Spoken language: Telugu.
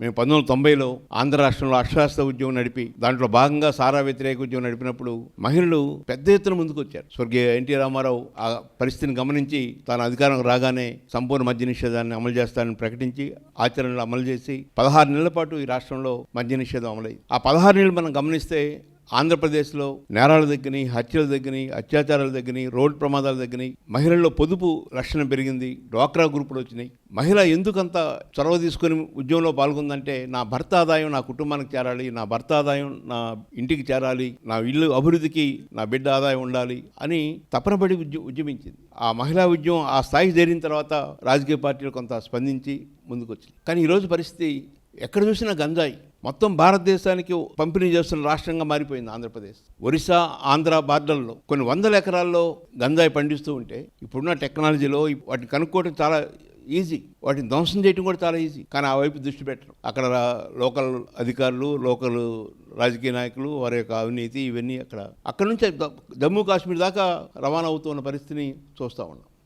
మేము పంతొమ్మిది వందల తొంభైలో ఆంధ్ర రాష్ట్రంలో అక్షరాస్త ఉద్యమం నడిపి దాంట్లో భాగంగా సారా వ్యతిరేక ఉద్యమం నడిపినప్పుడు మహిళలు పెద్ద ఎత్తున ముందుకు వచ్చారు స్వర్గీయ ఎన్టీ రామారావు ఆ పరిస్థితిని గమనించి తాను అధికారం రాగానే సంపూర్ణ మద్య నిషేధాన్ని అమలు చేస్తానని ప్రకటించి ఆచరణలో అమలు చేసి పదహారు నెలల పాటు ఈ రాష్ట్రంలో మద్య నిషేధం అమలైంది. ఆ పదహారు నెలలు మనం గమనిస్తే ఆంధ్రప్రదేశ్లో నేరాల దగ్గరని హత్యల దగ్గరని అత్యాచారాల దగ్గరని రోడ్డు ప్రమాదాల దగ్గరని మహిళల్లో పొదుపు రక్షణ పెరిగింది డ్వాక్రా గ్రూపులు వచ్చినాయి. మహిళ ఎందుకంత చొరవ తీసుకొని ఉద్యమంలో పాల్గొందంటే నా భర్త ఆదాయం నా కుటుంబానికి చేరాలి నా భర్త ఆదాయం నా ఇంటికి చేరాలి నా ఇల్లు అభివృద్ధికి నా బిడ్డ ఆదాయం ఉండాలి అని తపనబడి ఉద్య ఉద్యమించింది. ఆ మహిళా ఉద్యమం ఆ స్థాయికి చేరిన తర్వాత రాజకీయ పార్టీలు కొంత స్పందించి ముందుకొచ్చింది కానీ ఈరోజు పరిస్థితి ఎక్కడ చూసినా గంజాయి. మొత్తం భారతదేశానికి పంపిణీ చేస్తున్న రాష్ట్రంగా మారిపోయింది ఆంధ్రప్రదేశ్. ఒరిస్సా ఆంధ్ర బార్డర్లో కొన్ని వందల ఎకరాల్లో గంజాయి పండిస్తూ ఉంటే ఇప్పుడున్న టెక్నాలజీలో వాటిని కనుక్కోవడం చాలా ఈజీ. వాటిని ధ్వంసం చేయడం కూడా చాలా ఈజీ. కానీ ఆ వైపు దృష్టి పెట్టడం అక్కడ లోకల్ అధికారులు లోకల్ రాజకీయ నాయకులు వారి యొక్క అవినీతి ఇవన్నీ అక్కడ అక్కడ నుంచి జమ్మూ కాశ్మీర్ దాకా రవాణా అవుతున్న పరిస్థితిని చూస్తూ ఉన్నాం.